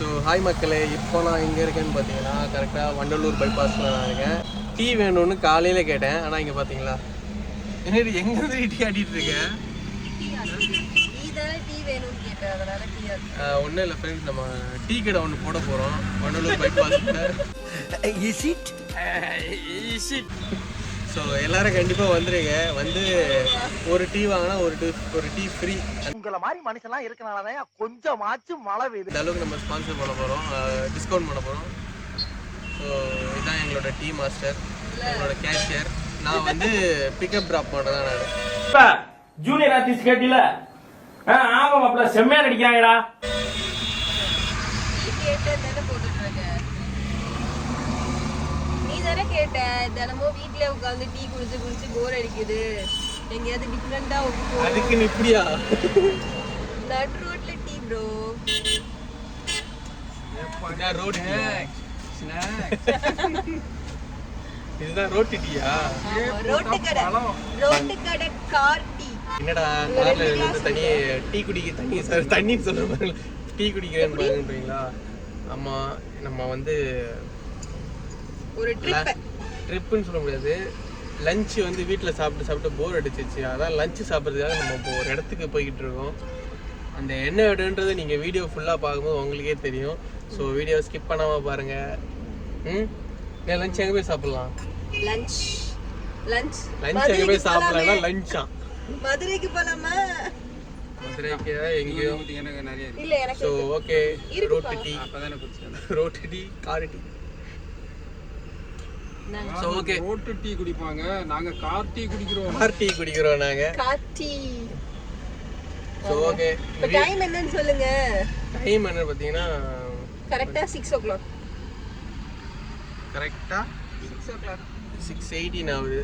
So hi மக்களே இப்போ நான் எங்கே இருக்கேன்னு பார்த்தீங்கன்னா கரெக்டாக வண்டலூர் பைபாஸில் நான் இருக்கேன். டீ வேணும்னு காலையில் கேட்டேன் ஆனால் இங்கே பார்த்தீங்களா என்னடி எங்கேருந்து டீ ஆடிட்டு இருக்கேன் ஒன்றும் இல்லை ஃப்ரெண்ட்ஸ் நம்ம டீ கடை ஒன்று போட போகிறோம் வண்டலூர் பைபாஸில் இஸ் இட் ஸோ எல்லாரும் கண்டிப்பாக வந்துருங்க. வந்து ஒரு டீ வாங்கினா ஒரு டீ ஒரு டீ ஃப்ரீ உங்கள மாதிரி மனுஷன்லாம் இருக்கனாலதான் கொஞ்சமாச்சும் மழை பெய்யுது. இந்த அளவுக்கு நம்ம ஸ்பான்சர் பண்ண போகிறோம் டிஸ்கவுண்ட் பண்ண போகிறோம் ஸோ இதுதான் எங்களோட டீ மாஸ்டர் எங்களோட கேஷியர் நான் வந்து பிக்கப் ட்ராப் பண்ணுறேன் நான். ஜூனியர் ஆர்டிஸ்ட் கேட்டில ஆமா மாப்பிள்ள செம்மையா நடிக்கிறாங்கடா நீ கேட்ட தானே போட்டுட்டு இருக்க நீ தானே கேட்ட தினமும் வீட்ல உட்காந்து டீ குடிச்சு குடிச்சு போர் அடிக்குது. எங்கேயாவது டிஃப்ரெண்டா போ அதுக்குன்னு இப்படியா? நடு ரோட்ல டீ ப்ரோ ரோட் இதுதான் ரோட்டு டீயா ரோட்டு கடை. ரோட்டு கடை கார் டீ என்னடா கார்ல இருந்து தண்ணி டீ குடிக்க தண்ணி சார் தண்ணின்னு சொல்ற மாதிரி டீ குடிக்கிறேன்னு பாருன்றீங்களா ஆமா நம்ம வந்து ஒரு ட்ரிப் ட்ரிப்புன்னு சொல்ல முடியாது. லஞ்ச் வந்து வீட்டில் சாப்பிட்டு சாப்பிட்டு போர் அடிச்சிச்சு அதான் லஞ்ச் சாப்பிட்றதுக்காக நம்ம இப்போ ஒரு இடத்துக்கு போய்கிட்டு இருக்கோம். அந்த என்ன இடன்றது நீங்கள் வீடியோ ஃபுல்லாக பார்க்கும்போது உங்களுக்கே தெரியும். ஸோ வீடியோ ஸ்கிப் பண்ணாமல் பாருங்கள் ம்? ஏன் லஞ்ச் எங்கே போய் சாப்பிட்லாம்? லஞ்ச் லஞ்ச் லஞ்ச் எங்கே போய் சாப்பிட்லாம்னா லஞ்சா மதுரைக்கு போலாமா? மதுரைக்கு எங்கேயோ? இல்ல எனக்கு so okay. Road tea road tea car tea so okay road tea குடிப்பாங்க. நாங்க கார் டீ குடிக்கிறோம். கார் டீ குடிக்கிறோம் நாங்கள் காட்டி ஸோ ஓகே டைம் என்னன்னு சொல்லுங்க. டைம் என்ன பார்த்தீங்கன்னா கரெக்டா சிக்ஸ் ஓ கிளாக் கரெக்டாக six o'clock six eighteen ஆகுது.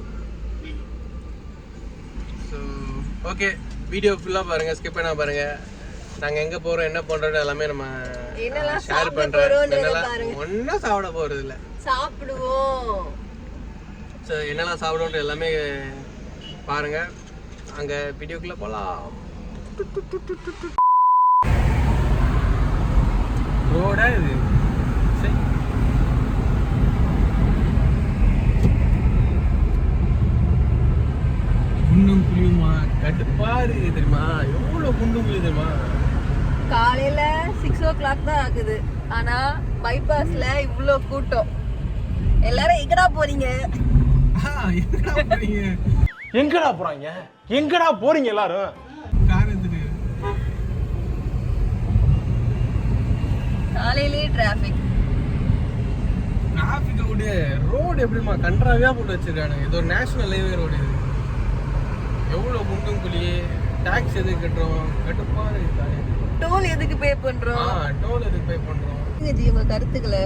ஸோ ஓகே வீடியோ ஃபுல்லாக பாருங்கள் ஸ்கிப் பண்ணா பாருங்கள் நாங்கள் எங்கே போகிறோம் என்ன பண்ணுறோம் எல்லாமே நம்ம என்னெல்லாம் ஷேர் போறோம்ன்றத என்னெல்லாம் பாருங்க. ஒன்றும் சாப்பிட போகிறது இல்லை. சாப்பிடுவோம். ஸோ என்னெல்லாம் சாப்பிடுவோன்ற எல்லாமே பாருங்கள் அங்கே வீடியோக்குள்ளே போகலாம் ரோடா இது? குண்டும் புளியுமா கடுப்பா இருக்கு தெரியுமா? எவ்வளோ குண்டும் புளி தெரியுமா? காலையில சிக்ஸ் ஓ கிளாக் தான் ஆகுது. ஆனா பைபாஸ்ல இவ்ளோ கூட்டம். எல்லாரும் எங்கடா போறீங்க? ஆ, எங்கடா போறீங்க? எங்கடா போறாங்க? எங்கடா போறீங்க எல்லாரும்? காலையிலேயே டிராபிக் டிராஃபிக்கை விட ரோடு எப்படிமா கன்றாவியா போட்டு வச்சிருக்கானுங்க. இது ஒரு நேஷனல் ஹைவே ரோடு இது. எவ்வளோ குண்டும் குழி டாக்ஸ் எதுக்கு கட்டுறோம்? கட்டுப்பா இருக்கு? டோல் எதுக்கு பே பண்றோம்? டோல் எதுக்கு பே பண்றோம்? ஜி உங்க கருத்துக்களை?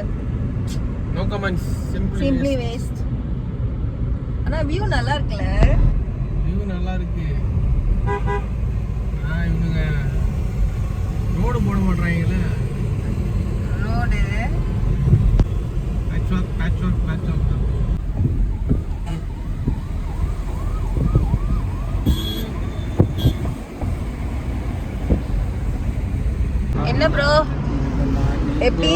No comments simple simply waste ஆனா வியூ நல்லா இருக்குல்ல? வியூ நல்லா இருக்கு. ஆ இவனுங்க ரோடு போட மாட்டாங்கல்ல road patch work patch work patch work என்ன ப்ரோ எப்படி?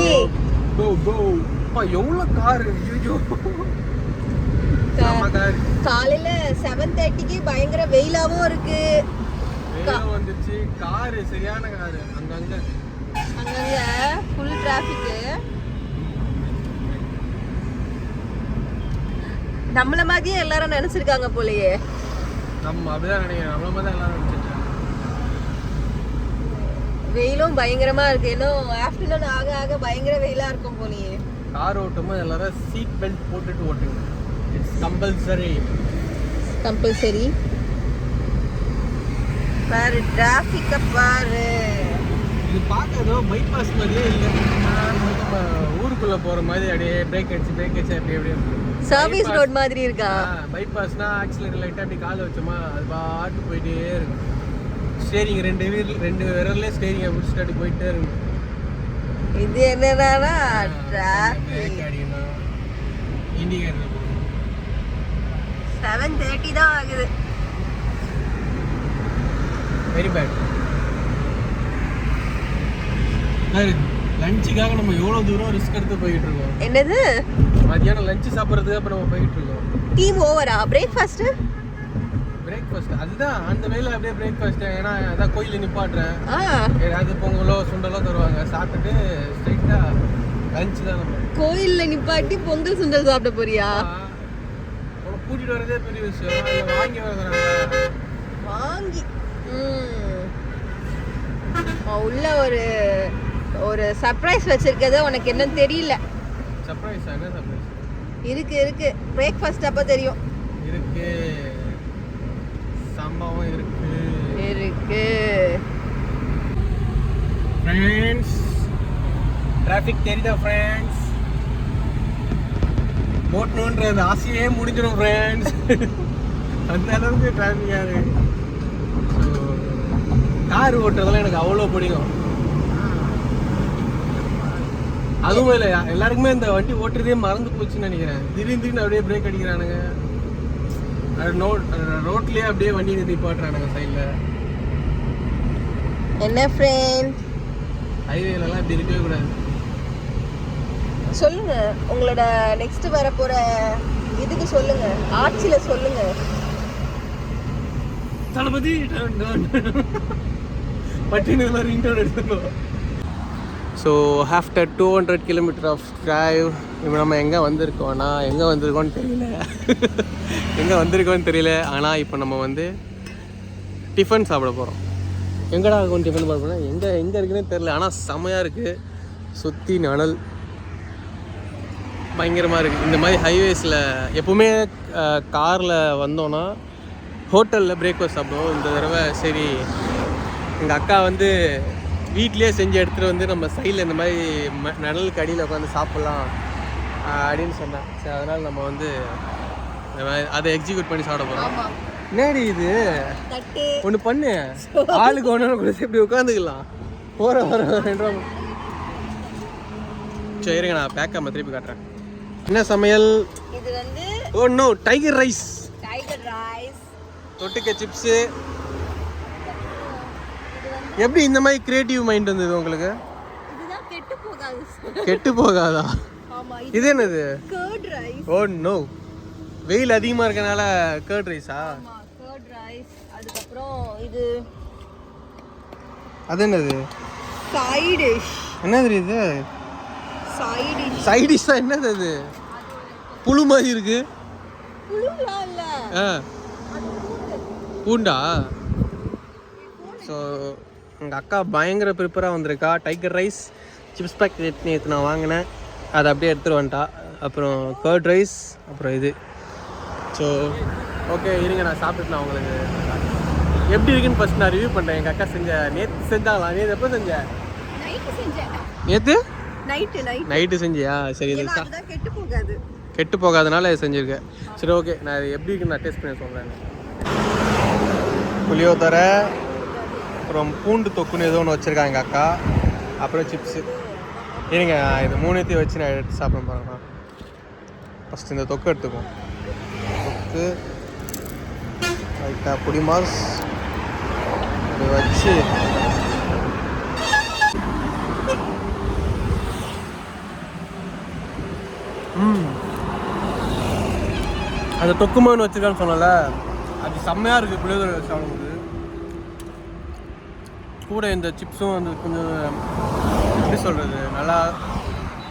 எவ்வளோ கார் காலையில செவன் தேர்ட்டிக்கு பயங்கர வெயிலாவும் இருக்கு. வேகம் வந்துருச்சு. காரு சரியான காரு அங்கங்க. அங்கங்க ஃபுல் டிராஃபிக் நம்மள மாதிரியே எல்லாரும் நினைச்சிருக்காங்க போலயே. நம்ம அப்படிதான் நினைக்கிறேன். நம்மள மாதிரி எல்லாரும் வெயிலும் பயங்கரமா இருக்கு. இன்னும் ஆஃப்டர்நூன் ஆக ஆக பயங்கர வெயிலா இருக்கும் போலயே. கார் ஓட்டும்போது எல்லாரும் சீட் பெல்ட் போட்டுட்டு ஓட்டுங்க. இட்ஸ் கம்பல்சரி கம்பல்சரி பாரு டிராஃபிக்க பாரு. இது பார்க்க ஏதோ பைபாஸ் மாதிரியே இல்லை. நம்ம ஊருக்குள்ள போற மாதிரி அப்படியே பிரேக் அடிச்சு பிரேக் அடிச்சு அப்படி அப்படியே சர்வீஸ் ரோட் மாதிரி இருக்கா? பைபாஸ்னா ஆக்சிலேட்டர் லைட்டாக அப்படி காலை வச்சோமா அது பாட்டு போயிட்டே இருக்கும். ஸ்டேரிங் ரெண்டு வீல் ரெண்டு விரல்லே ஸ்டேரிங்கை பிடிச்சிட்டு அப்படி போயிட்டே இருக்கும். இது என்னன்னா டிராஃபிக் இண்டிகேட்டர் செவன் தேர்ட்டி தான் ஆகுது. வெரி பேட் லஞ்சுக்காக நம்ம எவ்வளோ தூரம் ரிஸ்க் எடுத்து போயிட்டு இருக்கோம்? என்னது? மதியானம் லஞ்சு சாப்பிட்றதுக்கு அப்புறம் நம்ம போயிட்டு இருக்கோம். டீம் ஓவரா பிரேக்ஃபாஸ்ட் பிரேக்ஃபாஸ்ட் அதுதான் அந்த வேலை அப்படியே பிரேக்ஃபாஸ்ட் ஏன்னா அதான் கோயிலில் நிப்பாட்டுறேன். ஆ. ஏதாவது பொங்கலோ சுண்டலோ தருவாங்க. சாப்பிட்டுட்டு ஸ்ட்ரைட்டாக லஞ்சு தான் நம்ம. கோயில்ல நிப்பாட்டி பொங்கல் சுண்டல் சாப்பிட போறியா? உங்களை கூட்டிகிட்டு வரதே பெரிய விஷயம். வாங்கி வரதுனால வாங்கி. உள்ள ஒரு ஒரு சர்ப்ரைஸ் வச்சிருக்கிறது. உனக்கு என்னன்னு தெரியல. சர்ப்ரைஸ் இருக்கு இருக்கு. பிரேக்ஃபாஸ்ட் அப்ப தெரியும். சம்பவம் இருக்கு. இருக்கு. ஃப்ரெண்ட்ஸ் டிராஃபிக் தெரியுதா ஃப்ரெண்ட்ஸ் ஓட்டணுன்ற ஆசையே முடிஞ்சிடும் ஃப்ரெண்ட்ஸ் அந்த அளவுக்கு டிராஃபிக்காக இருக்கு கார் ஓட்டுறதெல்லாம் எனக்கு அவ்வளோ பிடிக்கும். அதுவும் இல்லை எல்லாருக்குமே இந்த வண்டி ஓட்டுறதே மறந்து போச்சுன்னு நினைக்கிறேன். திடீர்னு திடீர்னு அப்படியே பிரேக் அடிக்கிறானுங்க. ரோட்லேயே அப்படியே வண்டி நிப்பாட்டுறானுங்க சைடில் என்ன ஃப்ரெண்ட் ஹைவேலலாம் இப்படி இருக்கவே கூடாது. சொல்லுங்க உங்களோட நெக்ஸ்ட் வர போற இதுக்கு சொல்லுங்க ஆட்சியில சொல்லுங்க. தளபதி பட்டினு ரிங்டோன் எடுத்துக்கணும் so after two hundred kilometre of drive இப்போ நம்ம எங்கே வந்திருக்கோம்னா எங்கே வந்திருக்கோன்னு தெரியல. எங்கே வந்திருக்கோன்னு தெரியல. ஆனால் இப்போ நம்ம வந்து டிஃபன் சாப்பிட போகிறோம் எங்கடா இருக்கும் டிஃபன் சாப்பிட எங்கே எங்கே இருக்குன்னு தெரில ஆனால் செமையாக இருக்குது சுற்றி நனல் பயங்கரமாக இருக்குது இந்த மாதிரி ஹைவேஸில் எப்போவுமே காரில் வந்தோன்னா ஹோட்டலில் பிரேக்ஃபாஸ்ட் சாப்பிடுவோம். இந்த தடவை சரி எங்கள் அக்கா வந்து வீட்லேயே செஞ்சு எடுத்துகிட்டு வந்து நம்ம சைடில் இந்த மாதிரி நிழலுக்கு அடியில் உட்காந்து சாப்பிட்லாம் அப்படின்னு சொன்னேன். சரி அதனால் நம்ம வந்து அதை எக்ஸிக்யூட் பண்ணி சாப்பிட போகிறோம் என்னடி இது? ஒன்று பண்ணு. ஆளுக்கு ஒன்று கூட இப்படி உட்காந்துக்கலாம் போகிற வர ரெண்டு ரூபா சரி இருங்க நான் பேக்காம திருப்பி காட்டுறேன். என்ன சமையல்? இது வந்து ஓ no tiger rice tiger rice தொட்டுக்க சிப்ஸு எப்படி இந்த மாதிரி கிரியேட்டிவ் மைண்ட் வந்தது உங்களுக்கு? கெட்டு போகாது. கெட்டு போகாதா? ஆமா இது என்னது? கர்ட் ரைஸ் ஓ நோ வெயில் அதிகமாக இருக்கனால கர்ட் ரைஸா ஆமா கர்ட் ரைஸ் அதுக்கப்புறம் இது அது என்னது? சைட் டிஷ் என்னது இது? சைட் டிஷ் சைட் டிஷ் தான் என்னது அது? புழு மாதிரி இருக்கு. புழுலாம் இல்ல. ஆ. பூண்டா. ஸோ எங்கள் அக்கா பயங்கர ப்ரிப்பராக வந்திருக்கா. டைகர் ரைஸ் சிப்ஸ் பேக்கெட் நேற்று நான் வாங்கினேன். அதை அப்படியே எடுத்துகிட்டு வந்துட்டா. அப்புறம் கர்ட் ரைஸ் அப்புறம் இது. ஸோ ஓகே இருங்க நான் சாப்பிட்டுட்டு நான் உங்களுக்கு எப்படி இருக்குன்னு ஃபஸ்ட் நான் ரிவ்யூ பண்ணுறேன் எங்கள் அக்கா செஞ்ச நேற்று செஞ்சாங்களா? நேற்று எப்போ செஞ்ச? நேற்று நைட்டு நைட் நைட்டு செஞ்சியா? சரி இது கெட்டு போகாது. கெட்டு போகாதனால இதை செஞ்சுருக்கேன். சரி ஓகே நான் எப்படி இருக்குன்னு நான் டேஸ்ட் பண்ணி சொல்கிறேன் புளியோதரை அப்புறம் பூண்டு தொக்குன்னு ஏதோ ஒன்று வச்சுருக்காங்க எங்கள் அக்கா. அப்புறம் சிப்ஸு. இருங்க இது மூணுத்தையும் வச்சு நான் எடுத்து சாப்பிட பாருங்கண்ணா ஃபஸ்ட் இந்த தொக்கு எடுத்துக்குவோம். தொக்கு. லைட்டாக புடிமாஸ் மாஸ். வச்சு. ம். அந்த தொக்குமான்னு வச்சுருக்கான்னு சொன்னல அது செம்மையாக இருக்குது புளியோதரை சாப்பிடும்போது. கூட இந்த சிப்ஸும் வந்து கொஞ்சம் எப்படி சொல்கிறது நல்லா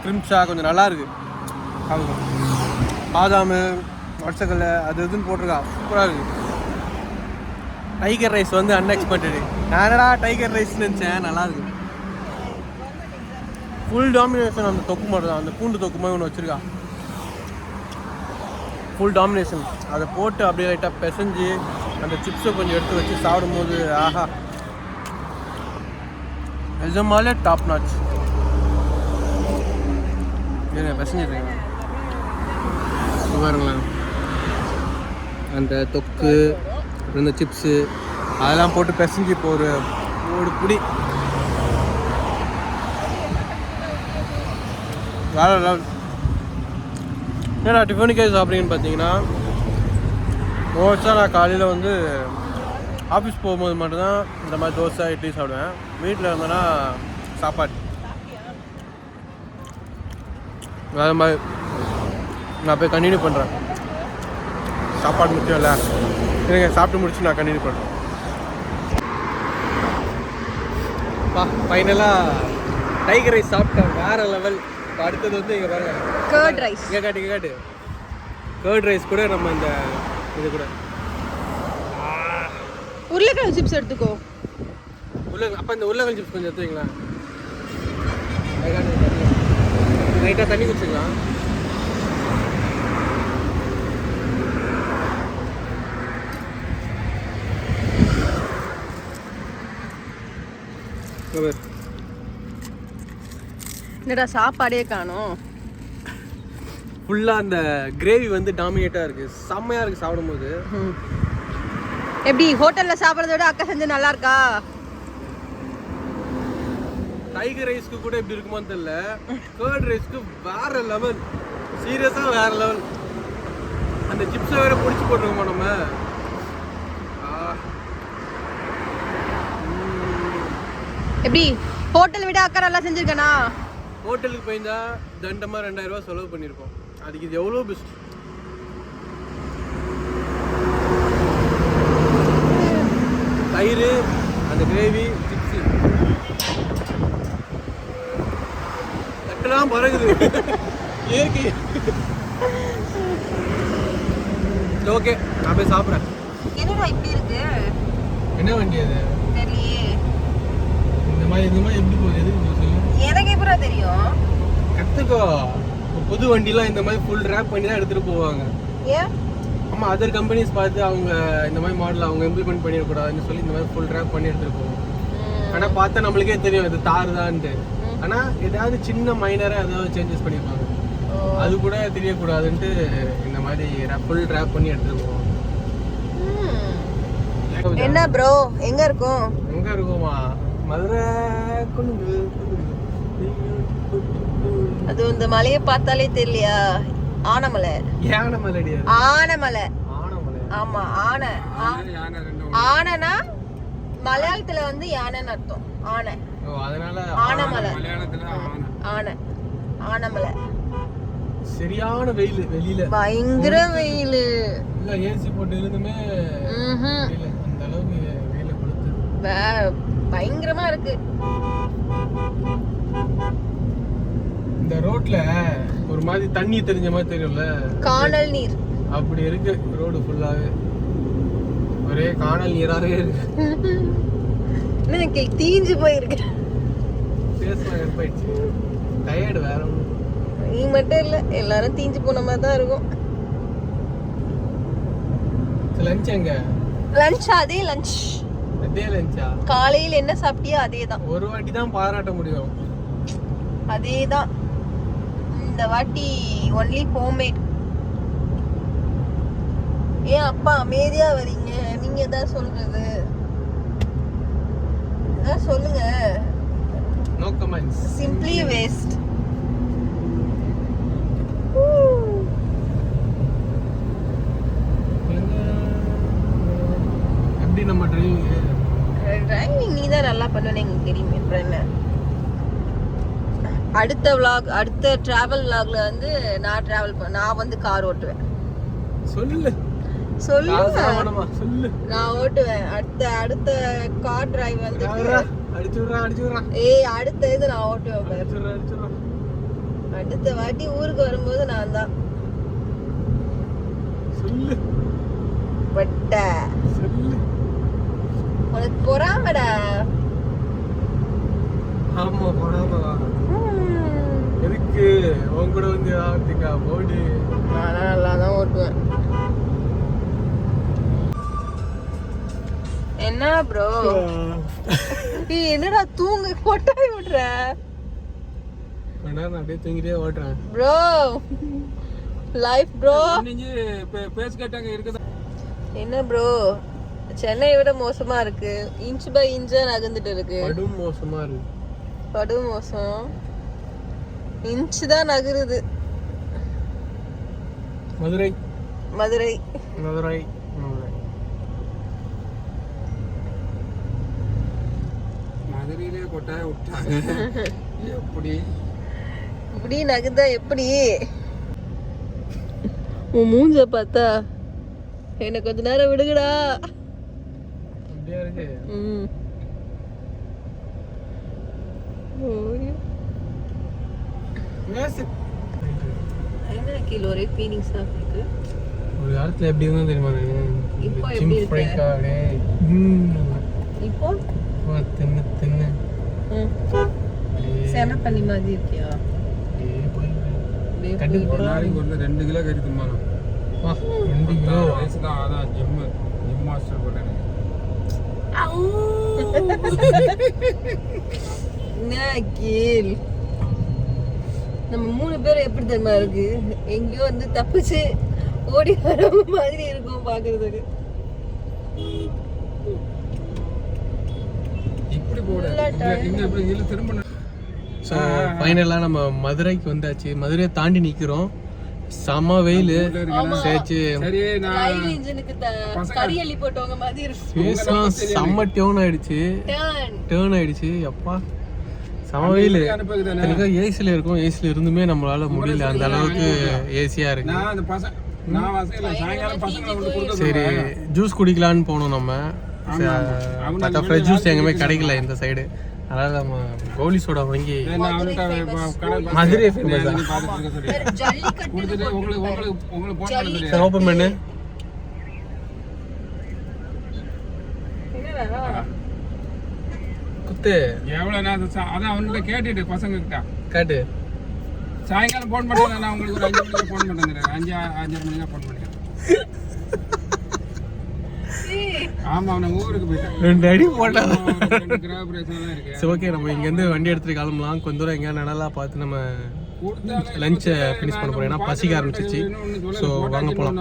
கிரிம்ஸாக கொஞ்சம் நல்லா இருக்குது சாப்பிடும் பாதாம் உடச்சக்கல்ல அது இதுன்னு போட்டிருக்கா. சூப்பராக இருக்குது டைகர் ரைஸ் வந்து அன்எக்ஸ்பெக்டடு நான் டைகர் ரைஸ்னு நினச்சேன் நல்லாயிருக்கு ஃபுல் டாமினேஷன் அந்த தொக்கு மட்டும் தான். அந்த பூண்டு தொக்கு மாதிரி ஒன்று வச்சுருக்கா. ஃபுல் டாமினேஷன் அதை போட்டு அப்படியே லைட்டாக பிசைஞ்சு அந்த சிப்ஸை கொஞ்சம் எடுத்து வச்சு சாப்பிடும்போது ஆஹா நிஜமாலே டாப் நாச் இருங்க இருக்கீங்க பாருங்களேன் அந்த தொக்கு அப்புறம் இந்த சிப்ஸு அதெல்லாம் போட்டு பிசைஞ்சு இப்போ ஒரு ஒரு புடி. வேற லெவல் ஏன்னா டிஃபனுக்கே சாப்பிட்றீங்கன்னு பார்த்தீங்கன்னா மோஸ்ட்டாக நான் காலையில் வந்து ஆஃபீஸ் போகும்போது மட்டும்தான் இந்த மாதிரி தோசை இட்லி சாப்பிடுவேன். வீட்டில் இருந்தேன்னா சாப்பாடு. அது மாதிரி. நான் போய் கண்டினியூ பண்ணுறேன் சாப்பாடு முக்கியம் இல்லை. இருங்க சாப்பிட்டு முடிச்சு நான் கண்டினியூ பண்ணுறேன் பா ஃபைனலாக டைகர் ரைஸ் சாப்பிட்டேன் வேறு லெவல் இப்போ அடுத்தது வந்து இங்கே பாருங்க. கர்ட் ரைஸ் இங்கே காட்டு இங்கே காட்டு. கர்ட் ரைஸ் கூட நம்ம இந்த இது கூட. உருளைக்கிழங்கு சிப்ஸ் எடுத்துக்கோ. உருளை அப்போ இந்த உருளைக்கிழங்கு சிப்ஸ் கொஞ்சம் எடுத்துங்களா லைட்டாக தண்ணி குடிச்சுக்கலாம். என்னடா சாப்பாடே காணோம். ஃபுல்லாக அந்த கிரேவி வந்து டாமினேட்டாக இருக்குது செம்மையாக இருக்குது சாப்பிடும்போது. எப்படி ஹோட்டல்ல சாப்பிட்றத விட அக்கா செஞ்சு நல்லா இருக்கா? டைகர் ரைஸ்க்கு கூட எப்படி இருக்குமோன்னு தெரியல. கர்ட் ரைஸ்க்கு வேற லெவல் சீரியஸாக வேற லெவல் அந்த சிப்ஸை வேற பிடிச்சி போட்டுருக்கோமா நம்ம. எப்படி? ஹோட்டல் விட அக்கா நல்லா செஞ்சிருக்கனா? ஹோட்டலுக்கு போயிருந்தா தண்டமாக ரெண்டாயிரம் ரூபாய் செலவு பண்ணியிருப்போம். அதுக்கு இது எவ்வளோ பெஸ்ட் தயிர் அந்த கிரேவி சிப்ஸு தட்டெல்லாம் பறகுது. இயற்கை. ஓகே நான் போய் சாப்பிட்றேன். என்னடா இப்படி இருக்கு? என்ன வண்டி அது? தெரியலையே. இந்த மாதிரி இந்த மாதிரி எப்படி போகுது? எதுக்கு சொல்லு. எனக்கு எப்படா தெரியும்? கற்றுக்கோ புது வண்டிலாம் இந்த மாதிரி ஃபுல் ரேப் பண்ணி தான் எடுத்துகிட்டு போவாங்க. ஏன்? ஆமாம் அதர் கம்பெனிஸ் பார்த்து அவங்க இந்த மாதிரி மாடல் அவங்க இம்ப்ளிமெண்ட் பண்ணிடக்கூடாதுன்னு சொல்லி இந்த மாதிரி ஃபுல் ரேப் பண்ணி எடுத்துகிட்டு போவோம் ஆனால் பார்த்தா நம்மளுக்கே தெரியும் இது தார் தான்ட்டு ஆனால் ஏதாவது சின்ன மைனராக ஏதாவது சேஞ்சஸ் பண்ணியிருப்பாங்க அது கூட தெரியக்கூடாதுன்ட்டு இந்த மாதிரி ஃபுல் ரேப் பண்ணி எடுத்துகிட்டு போவோம் என்ன ப்ரோ எங்க இருக்கும்? எங்கே இருக்குமா? மதுரை கொண்டு அது இந்த மலையை பார்த்தாலே தெரியலையா? ஆனமலை. யானை மலடி அது? ஆனமலை. ஆமா ஆனை. ஆனைனா மலையாளத்துல வந்து யானைன்னு அர்த்தம். ஆனை. ஆனமலை. ஆனை. ஆனை ஆனமலை. சரியான வெயில் வெளியில. பயங்கர வெயில். இல்ல ஏசி போட்டு இருந்துமே அந்த அளவுக்கு வெயில கொடுத்து பயங்கரமா இருக்கு. இந்த ரோட்ல ஒரு மாதிரி தண்ணி தெரிஞ்ச மாதிரி தெரியும்ல? காணல் நீர். அப்படி இருக்கு ரோடு ஃபுல்லாவே ஒரே காணல் நீராவே இருக்கு. எனக்கு தீஞ்சு போயிருக்கு. நீ மட்டும் இல்ல எல்லாரும் தீஞ்சு போன மாதிரி தான் இருக்கும். லஞ்ச் எங்க? லஞ்ச் அதே லஞ்ச் அதே லஞ்சா காலையில் என்ன சாப்பிட்டியோ அதே தான் ஒரு வாட்டி தான் பாராட்ட முடியும். அதே தான் இந்த வாட்டி ஒன்லி ஹோம்மேட் ஏன் அப்பா அமைதியா வரீங்க? நீங்க தான் சொல்றது? சொல்லுங்க. நோ கமெண்ட்ஸ் சிம்பிளி வேஸ்ட் எப்படி நம்ம டிரைவிங் டிரைவிங் நீ தான் நல்லா பண்ணுவேன்னு எங்களுக்கு தெரியுமே அப்புறம் என்ன அடுத்த vlog அடுத்த டிராவல் vlogல வந்து நான் டிராவல் நான் வந்து கார் ஓட்டுவேன். சொல்லு. சொல்லு. நான் ஓட்டுவேன். அடுத்த அடுத்த கார் டிரைவ் வந்து ஏய் அடுத்த இது நான் ஓட்டுவேன் அடுத்த வாட்டி ஊருக்கு வரும்போது நான் தான். சொல்லு. பட்ட சொல்லு. உனக்கு பொறாமடா. ஆமா உன் கூட வந்து ஆர்த்திகா போடு. நான் நல்லா தான் ஓட்டுவேன். என்ன ப்ரோ ஏய் என்னடா தூங்க கொட்டாய் விடுற? நான் அப்படியே தூங்கிட்டே ஓட்டுறேன் ப்ரோ லைஃப் ப்ரோ பேஸ் கேட்டாங்க இருக்குதா? என்ன ப்ரோ சென்னை விட மோசமா இருக்கு. இன்ச் பை இன்ச்சா நகர்ந்துட்டு இருக்கு. கடும் மோசமா இருக்கு. கடும் மோசம். இன்ச் தான் நகருது. மதுரை. மதுரை. மதுரை. கொட்டாய விட்டாங்க. எப்படி? இப்படி இப்படி நகுந்தா எப்படி? உன் மூஞ்ச பார்த்தா என்ன கொஞ்ச நேரம் விடுங்கடா. அப்படியே இருக்கு? ம். ஒரே ஃபீலிங்ஸா இருக்கு? ஒரு காலத்துல எப்படி இருந்தா தெரியுமா? இப்போ எப்படி இருக்க? ஃப்ரைக்கா அப்படியே ம், இப்போ சும்மா தின்னு தின்னு ம். சென பண்ணி மாதிரி இருக்கியா. நாளைக்கு ரெண்டு கிலோ கறி ரெண்டு கிலோ. வயசு தான் அதான் ஜிம் ஜிம் மாஸ்டர் கீழ்? நம்ம மூணு பேரும் எப்படி தெரியுமா இருக்கு? எங்கேயோ வந்து தப்பிச்சு ஓடி வர மாதிரி இருக்கும் பாக்குறதுக்கு. இப்படி போட. திரும்ப ஸோ ஃபைனலாக நம்ம மதுரைக்கு வந்தாச்சு. மதுரையை தாண்டி நிற்கிறோம் செம வெயில். ஃபேஸ்லாம் செம்ம டேர்ன் ஆயிடுச்சு. டர்ன் டேர்ன் ஆயிடுச்சு. அப்பா. செம வெயில். எனக்கு ஏசியில் இருக்கும். ஏசியில் இருந்துமே நம்மளால முடியல. அந்த அளவுக்கு ஏசியா இருக்கு. சரி ஜூஸ் குடிக்கலான்னு போனோம் நம்ம. ஜூஸ் எங்கேயுமே கிடைக்கல இந்த சைடு அதனால நம்ம கோலி சோடா வாங்கி மதுரை ஃபேமஸ் ஓப்பன் பண்ணு. குத்து. எவ்வளவு நான் சா- அதான் அவன்கிட்ட கேட்டுட்டு பசங்க கிட்ட. காட்டு சாயங்காலம் ஃபோன் பண்ணேன் நான் உங்களுக்கு ஒரு அஞ்சு மணிக்கு ஃபோன் பண்ணுறேன் அஞ்சு அஞ்சரை மணிக்கு ஃபோன் பண்ணிட்டேன் ஆமா அவனை ஊருக்கு போயிட்டேன் ரெண்டு அடி போட்டா. ரெண்டு கிரக பிரச்சனை இருக்கு சரி ஓகே நம்ம இங்கேருந்து வண்டி எடுத்துட்டு கிளம்பலாம். கொஞ்ச தூரம் எங்கேயா நிழலா பார்த்து நம்ம லஞ்சை ஃபினிஷ் பண்ண போறோம் ஏன்னா பசிக்க ஆரம்பிச்சிச்சு ஸோ வாங்க போகலாம்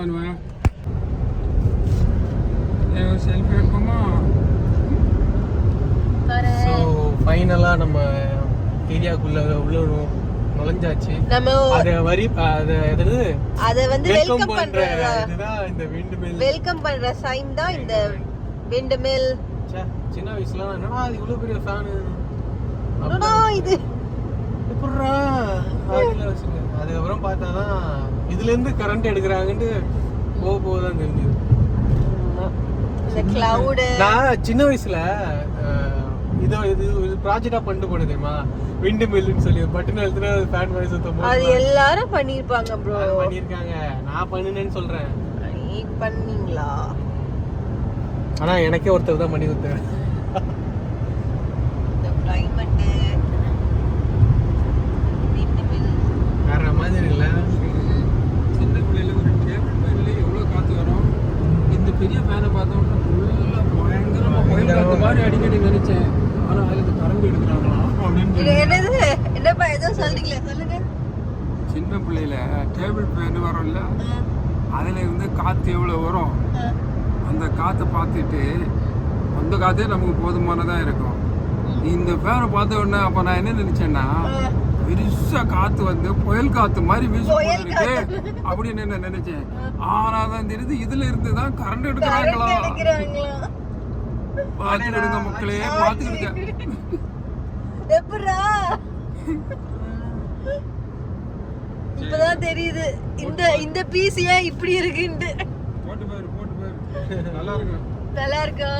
ஸோ ஃபைனலாக நம்ம ஏரியாக்குள்ள உள்ள நுழைஞ்சாச்சு நம்ம அதை வரி அதை எது அத வந்து வெல்கம் பண்ற இதுதான் இந்த விண்டு மில் வெல்கம் பண்ற சைன் தான் இந்த விண்டு மில் சின்ன வயசுல என்னடா அது இவ்வளவு பெரிய ஃபேனு என்னடா இது? எப்படிரா அப்படிலாம் வச்சுருக்கேன் அதுக்கப்புறம் பார்த்தாதான் இதுல இருந்து கரண்ட் எடுக்கிறாங்கன்ட்டு போக போக தான் தெரிஞ்சது. இந்த கிளவுடு நான் சின்ன வயசுல இதை இது இது ப்ராஜெக்டா பண்ணிட்டு போனேன் தெரியுமா? விண்டு மில்லுன்னு சொல்லி பட்டன் எழுத்துனா ஃபேன் மாதிரி சுத்தம் அது எல்லாரும் பண்ணிருப்பாங்க ப்ரோ பண்ணியிருக்காங்க. நான் பண்ணினேன்னு சொல்றேன். நீ பண்ணீங்களா? ஆனா எனக்கே ஒருத்தர் தான் பண்ணி கொடுத்தாரு. வேற மாதிரி இல்ல. சின்ன பிள்ளையில ஒரு டேபிள் ஃபேன்ல எவ்வளவு காத்து வரும்? இந்த பெரிய ஃபேனை பார்த்தோம்னா ஃபுல்லா பயங்கரமா புயல் காத்து மாதிரி அடிக்கடி நினைச்சேன். என்னது? என்னப்பா ஏதோ சொல்றீங்களே சொல்லுங்க. சின்ன பிள்ளையில டேபிள் ஃபேன் வரும்ல அதுல இருந்து காத்து எவ்வளவு வரும்? அந்த காத்தை பார்த்துட்டு அந்த காத்தே நமக்கு போதுமானதா இருக்கும். இந்த ஃபேனை பார்த்த உடனே அப்ப நான் என்ன நினைச்சேன்னா பெருசா காத்து வந்து புயல் காத்து மாதிரி இருக்கு அப்படின்னு நான் நினைச்சேன்? ஆனா தான் தெரியுது இதுல இருந்து தான் கரண்ட் எடுக்கிறாங்களா? பாத்துக்கிடுங்க மக்களே பாத்துக்கிடுங்க எப்படா? இப்பதான் தெரியுது. இந்த இந்த பீஸ் ஏன் இப்படி இருக்குன்ட்டு. போட்டு பாரு போட்டு பாரு. நல்லா இருக்கு? நல்லா இருக்கா?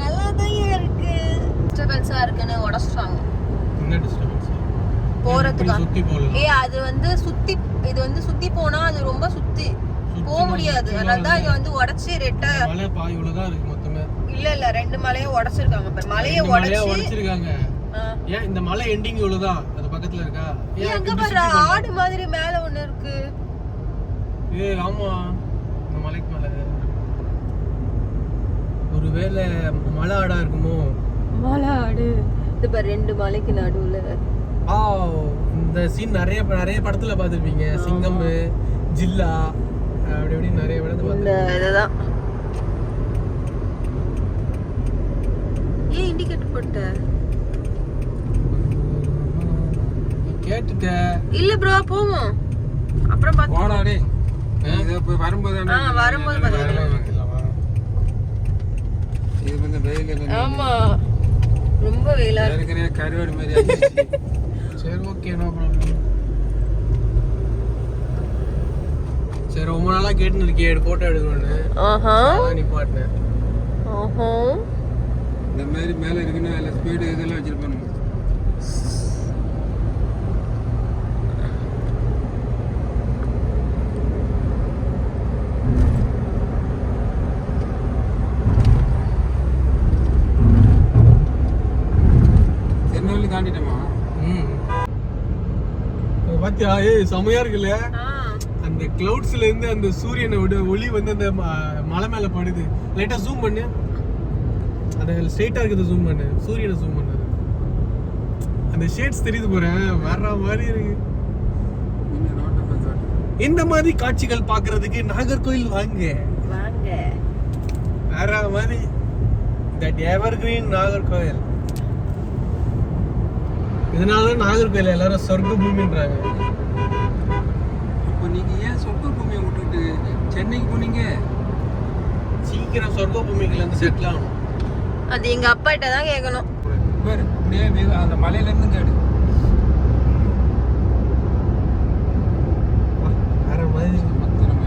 நல்லா தான் இருக்கு. டிஸ்டர்பன்ஸா இருக்குன்னு உடச்சிட்டாங்க. என்ன டிஸ்டர்பன்ஸ் போறதுக்கா? சுத்தி ஏ அது வந்து சுத்தி இது வந்து சுத்தி போனா அது ரொம்ப சுத்தி. போக முடியாது. அதனால தான் இதை வந்து உடைச்சு ரெட்ட மலை பாய் இவ்வளவுதான் இருக்கு மொத்தமே? இல்ல இல்ல ரெண்டு மலையும் உடைச்சிருக்காங்க. இப்ப மலையை உடைச்சு உடைச்சிருக்காங்க. ஏன் இந்த மலை எண்டிங் இவ்வளவுதான் அது பக்கத்துல இருக்கா? ஏன் அங்க பாரு? ஆடு மாதிரி மேல ஒண்ணு இருக்கு. ஏய் ஆமா. இந்த மலைக்கு மேல. ஒருவேளை மலை ஆடா இருக்குமோ? மலை ஆடு இது பாரு ரெண்டு மலைக்கு நடுவுல. ஆ இந்த சீன் நிறைய நிறைய படத்துல பார்த்திருப்பீங்க. சிங்கம் ஜில்லா அப்படி அப்படி நிறைய படத்துல இந்த இதுதான். ஏன் இண்டிகேட்டர் போட்ட? கேட்டுட்ட. இல்ல ப்ரோ போவோம். அப்புறம் பாத்து போடா டேய். இது இப்ப வரும்போது ஆ வரும்போது பாத்து இது வந்து வெயில் ஆமா. ரொம்ப வெயிலா இருக்கு கருவாடு மாதிரி. சரி ஓகே நோ ப்ராப்ளம் சரி ரொம்ப நாளாக கேட்டுன்னு இருக்கே ஃபோட்டோ எடுக்கணும்னு. ஆஹா. நிப்பாட்டினேன் ஆஹா இந்த மாதிரி மேலே இருக்குன்னா அதில் ஸ்பீடு இதெல்லாம் வச்சிருப்பானுங்க. திருநெல்வேலி தாண்டிட்டோமா? ம். பாத்தியா? ஏய் செமையா இருக்குல்ல. அந்த கிளவுட்ஸ்ல இருந்து அந்த சூரியனை விட ஒளி வந்து அந்த மலை மேல படுது. லைட்டா ஜூம் பண்ணு. அந்த ஸ்ட்ரைட்டா இருக்குது ஜூம் பண்ணு. சூரியனை ஜூம் பண்ணு. அந்த ஷேட்ஸ் தெரியுது போறேன் வர்ற மாதிரி இருக்கு. இந்த மாதிரி காட்சிகள் பார்க்கிறதுக்கு நாகர்கோயில் வாங்க. வாங்க. வேற மாதிரி. தட் எவர் கிரீன் நாகர்கோயில் இதனால தான் நாகர்கோயில் எல்லாரும் சொர்க்க பூமின்றாங்க இப்போ நீங்கள் ஏன் சொந்த பூமியை விட்டுட்டு சென்னைக்கு போனீங்க. சீக்கிரம் சொர்க்க பூமிக்குள்ள இருந்து செட்டில் ஆகணும். அது எங்க அப்பாட்ட தான் கேட்கணும் பாரு அப்படியே அந்த மலையிலேருந்து கேடு வேற மாதிரி மத்திரம்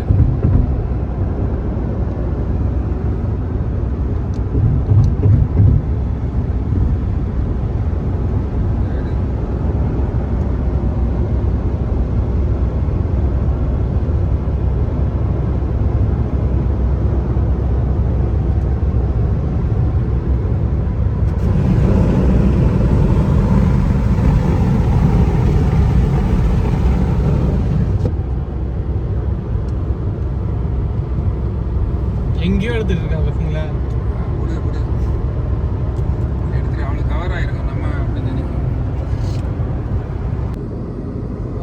எங்கேயோ எடுத்துட்டு இருக்காங்க பார்த்தீங்களா விடு விடு எடுத்துட்டு அவளுக்கு கவர் ஆயிருக்கும் நம்ம அப்படின்னு நினைக்கிறோம்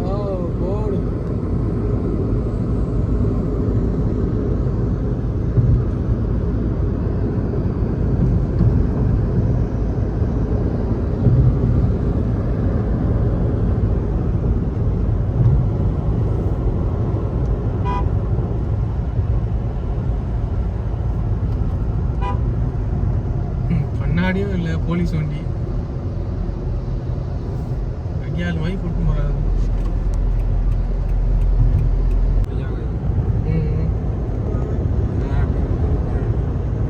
ஓ போடு ம், இல்லை போலீஸ் வண்டி? அடியாள் வாங்கி கூட்டு போறாங்க ம்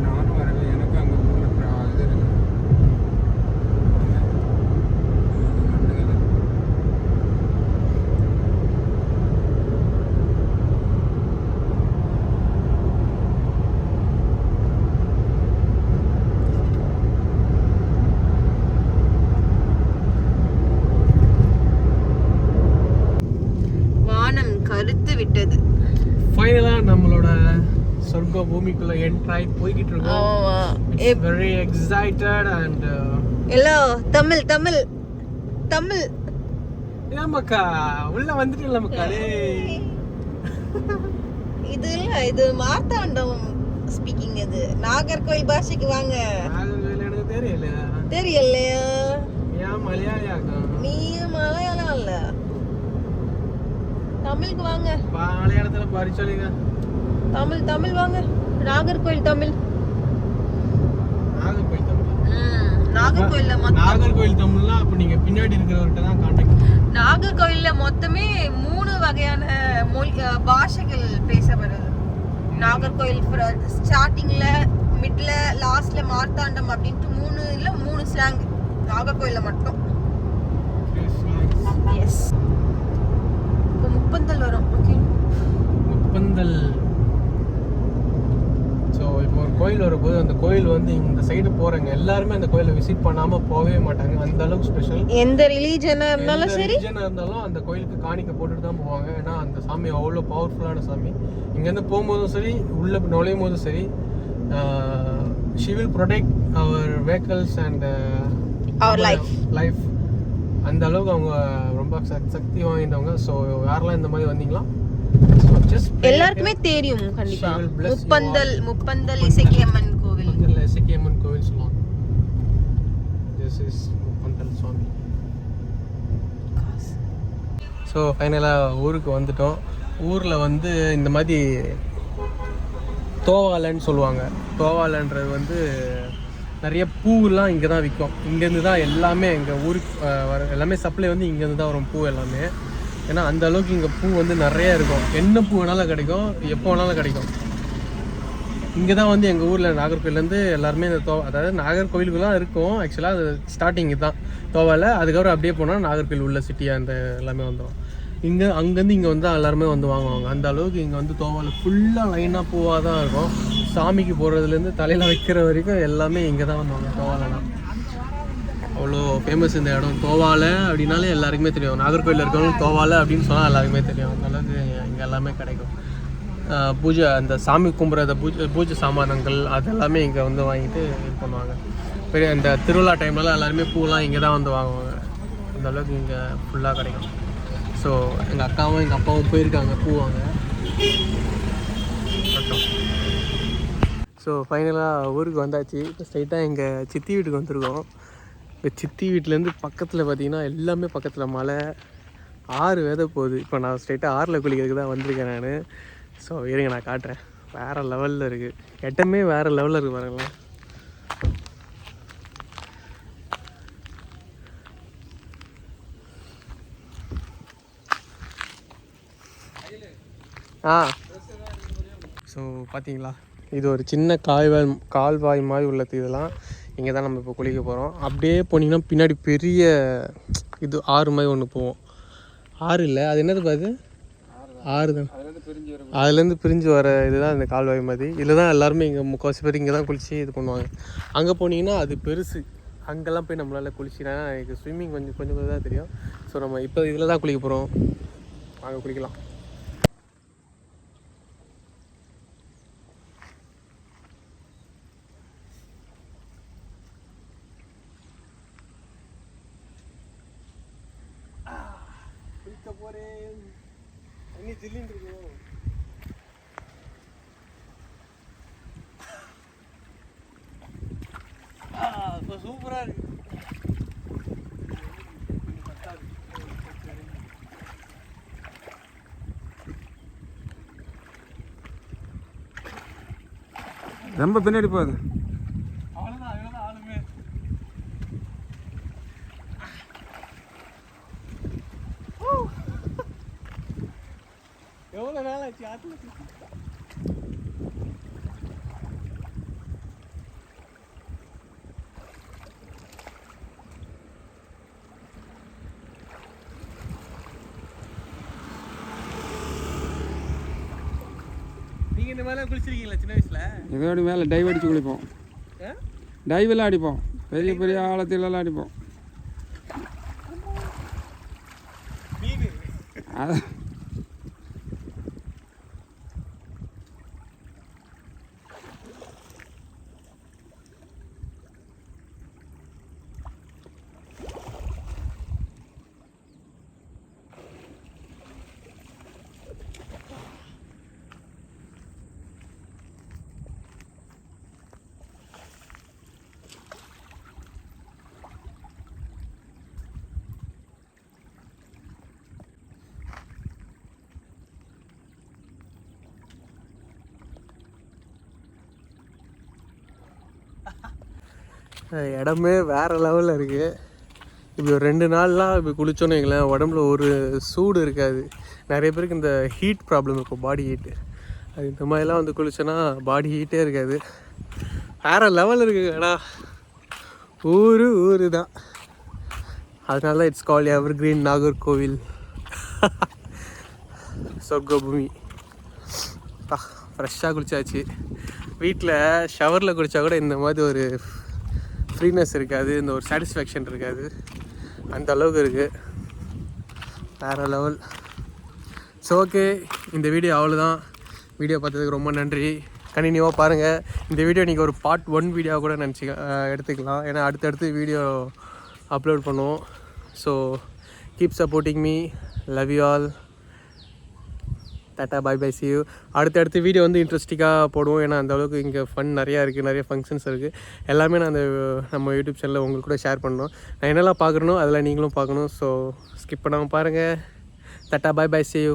நானும் வரவே எனக்கு அங்கே ஊரில் இது இருக்கு கண்டுக்கல. வானம் கருத்து விட்டது ஃபைனலா நம்மளோட சொர்க்க பூமிக்குள்ள என்ட்ராய் போய்கிட்டு இருக்கோம் ஆமா very excited and hello Tamil Tamil Tamil ஏமாக்கா உள்ள வந்துட்டு நமக்கா டேய். இது இல்ல இது மார்த்தாண்டம் ஸ்பீக்கிங் இது. நாகர்கோயில் பாஷைக்கு வாங்க. எனக்கு தெரியல. தெரியலையா? ஏன் மலையாளியாக்கும் நீ மலையாளம் இல்ல. தமிழுக்கு வாங்க. மலையாளத்துல பரிச்சொல்லிங்க தமிழ் தமிழ் வாங்க. நாகர்கோயில் தமிழ் நாகர்கோயில் தமிழ் ம், நாகர்கோயில்ல நாகர்கோயில் தமிழ்னா அப்ப நீங்க பின்னாடி இருக்கிறவர்கிட்ட தான் கான்டாக்ட் நாகர்கோயில்ல மொத்தமே மூணு வகையான மொழி பாஷைகள் பேசப்படுது. நாகர்கோயில் ஸ்டார்டிங்ல மிட்ல லாஸ்ட்ல மார்த்தாண்டம் அப்படின்ட்டு மூணு இல்ல மூணு ஸ்லாங் நாகர்கோயில்ல மட்டும். எஸ் இப்போ முப்பந்தல் வரும் ஓகே முப்பந்தல். இப்போ ஒரு கோயில் வரும்போது அந்த கோயில் வந்து இந்த சைடு போறவங்க எல்லாருமே அந்த கோயிலை விசிட் பண்ணாம போகவே மாட்டாங்க. அந்த அளவுக்கு ஸ்பெஷல் எந்த ரிலீஜனா இருந்தாலும் சரி. இருந்தாலும் அந்த கோயிலுக்கு காணிக்க போட்டுட்டு தான் போவாங்க. ஏன்னா அந்த சாமி அவ்வளோ பவர்ஃபுல்லான சாமி. இங்கேருந்து போகும்போதும் சரி உள்ள நுழையும் போதும் சரி she will protect our vehicles and Our life. Life அந்த அளவுக்கு அவங்க ரொம்ப சக்- சக்தி வாய்ந்தவங்க. ஸோ யாரெல்லாம் இந்த மாதிரி வந்தீங்களா? எல்லாருக்குமே தெரியும் கண்டிப்பா. முப்பந்தல் முப்பந்தல் இசக்கியம்மன் கோவில். எசக்கியம்மன் கோவில் சொல்லுவாங்க. திஸ் இஸ் முப்பந்தல் சுவாமி. ஸோ ஃபைனலாக ஊருக்கு வந்துட்டோம். ஊரில் வந்து இந்த மாதிரி தோவாலன்னு சொல்லுவாங்க. தோவாலன்றது வந்து நிறைய பூவெல்லாம் இங்கே தான் விற்கும். இங்கேருந்து தான் எல்லாமே எங்கள் ஊருக்கு வர எல்லாமே சப்ளை வந்து இங்கேருந்து தான் வரும் பூ எல்லாமே. ஏன்னா அந்த அளவுக்கு இங்கே பூ வந்து நிறைய இருக்கும். என்ன பூ வேணாலும் கிடைக்கும் எப்போ வேணாலும் கிடைக்கும். இங்கே தான் வந்து எங்கள் ஊரில் நாகர்கோயிலேருந்து எல்லாருமே இந்த தோ அதாவது நாகர்கோவிலுக்குலாம் இருக்கும். ஆக்சுவலாக அது ஸ்டார்டிங் தான் தோவால அதுக்கப்புறம் அப்படியே போனால் நாகர்கோயில் உள்ள சிட்டியாக அந்த எல்லாமே வந்துடும் இங்கே அங்கேருந்து இங்கே வந்து எல்லாருமே வந்து வாங்குவாங்க. அந்த அளவுக்கு இங்கே வந்து தோவால ஃபுல்லாக லைனாக பூவாக தான் இருக்கும். சாமிக்கு போடுறதுலேருந்து தலையில் வைக்கிற வரைக்கும் எல்லாமே இங்கே தான் வந்துவாங்க தோவாலலாம். அவ்வளோ ஃபேமஸ் இந்த இடம். தோவாலை அப்படின்னாலே எல்லாருக்குமே தெரியும். நாகர்கோயிலில் இருக்கவங்க தோவாலை அப்படின்னு சொன்னால் எல்லாருக்குமே தெரியும். அந்தளவுக்கு இங்கே எல்லாமே கிடைக்கும். பூஜை அந்த சாமி கும்பிட்ற பூஜை பூஜை சாமானங்கள் அது எல்லாமே இங்கே வந்து வாங்கிட்டு இது பண்ணுவாங்க. பெரிய இந்த திருவிழா டைம்லலாம் எல்லாருமே பூலாம் இங்கே தான் வந்து வாங்குவாங்க. அந்த அளவுக்கு இங்கே ஃபுல்லாக கிடைக்கும். ஸோ எங்கள் அக்காவும் எங்கள் அப்பாவும் போயிருக்காங்க பூ வாங்க. ஸோ ஃபைனலாக ஊருக்கு வந்தாச்சு. இப்போ ஸ்ட்ரைட்டாக எங்கள் சித்தி வீட்டுக்கு வந்திருக்கோம். இப்போ சித்தி வீட்டிலேருந்து பக்கத்தில் பார்த்தீங்கன்னா எல்லாமே பக்கத்தில் மலை ஆறு வித போகுது. இப்போ நான் ஸ்ட்ரைட்டாக ஆறில் குளிக்கிறதுக்கு தான் வந்திருக்கேன் நான். ஸோ இருங்க நான் காட்டுறேன். வேறு லெவலில் இருக்குது எட்டமே வேறு லெவலில் இருக்குது பாருங்களேன். ஆ. ஸோ பார்த்தீங்களா இது ஒரு சின்ன கால்வாய் கால்வாய் மாதிரி உள்ளது இதெல்லாம். இங்கே தான் நம்ம இப்போ குளிக்க போகிறோம் அப்படியே போனீங்கன்னா பின்னாடி பெரிய இது ஆறு மாதிரி ஒன்று போவோம். ஆறு இல்லை அது என்னது பாது? ஆறு தான் அதுலேருந்து பிரிஞ்சு வர இதுதான் இந்த கால்வாய் மாதிரி. இதில் தான் எல்லாருமே இங்கே முக்கால்வாசி பேர் இங்கே தான் குளிச்சு இது பண்ணுவாங்க. அங்கே போனீங்கன்னா அது பெருசு. அங்கெல்லாம் போய் நம்மளால் குளிச்சுனா எனக்கு ஸ்விம்மிங் கொஞ்சம் கொஞ்சம் கொஞ்சம் தான் தெரியும். ஸோ நம்ம இப்போ இதில் தான் குளிக்க போகிறோம் அங்கே குளிக்கலாம் குளிக்க போகிறேன் தண்ணி ஜில்லின்னு இருக்கும் இப்போ சூப்பராக இருக்கு. ரொம்ப பின்னாடி போகுது அவ்வளோதான் அவ்வளோதான் ஆளுமே எவ்வளோ நாள் ஆச்சு ஆற்றுல நீங்கள் இந்த மாதிரிலாம் குளிச்சிருக்கீங்களா சின்ன வயசில் இதோட மேலே டைவ் அடித்து குளிப்போம். டைவெல்லாம் அடிப்போம். பெரிய பெரிய ஆழத்திலலாம் அடிப்போம். அது இடமே வேறு லெவலில் இருக்குது இப்படி ஒரு ரெண்டு நாள்லாம் இப்படி குளித்தோன்னு வைங்களேன் உடம்புல ஒரு சூடு இருக்காது. நிறைய பேருக்கு இந்த ஹீட் ப்ராப்ளம் இருக்கும் பாடி ஹீட்டு அது இந்த மாதிரிலாம் வந்து குளிச்சோன்னா பாடி ஹீட்டே இருக்காது. வேறு லெவல் இருக்குங்கடா ஊர் ஊரு தான் அதனால தான் it's call evergreen Nagercoil சொர்க்கபூமி ஃப்ரெஷ்ஷாக குளிச்சாச்சு. வீட்டில் ஷவரில் குளித்தா கூட இந்த மாதிரி ஒரு ஃப்ரீனஸ் இருக்காது இந்த ஒரு சாட்டிஸ்ஃபேக்ஷன் இருக்காது. அந்த அளவுக்கு இருக்குது வேறு லெவல் ஸோ ஓகே இந்த வீடியோ அவ்வளோதான் வீடியோ பார்த்ததுக்கு ரொம்ப நன்றி. கண்டினியூவாக பாருங்கள் இந்த வீடியோ நீங்கள் ஒரு பார்ட் ஒன் வீடியோ கூட நினச்சி எடுத்துக்கலாம். ஏன்னா அடுத்தடுத்து வீடியோ அப்லோட் பண்ணுவோம். So keep supporting me love you all tata bye bye see you அடுத்தடுத்து வீடியோ வந்து இன்ட்ரெஸ்டிங்காக போடுவோம். ஏன்னா அந்த அளவுக்கு இங்கே ஃபன் நிறையா இருக்குது நிறைய ஃபங்க்ஷன்ஸ் இருக்குது எல்லாமே நான் அந்த நம்ம யூடியூப் சேனலில் உங்களுக்கு கூட ஷேர் பண்ணணும். நான் என்னெல்லாம் பார்க்குறனோ அதெல்லாம் நீங்களும் பார்க்கணும். ஸோ ஸ்கிப் பண்ணாமல் பாருங்கள் டாட்டா பாய் பாய் சியூ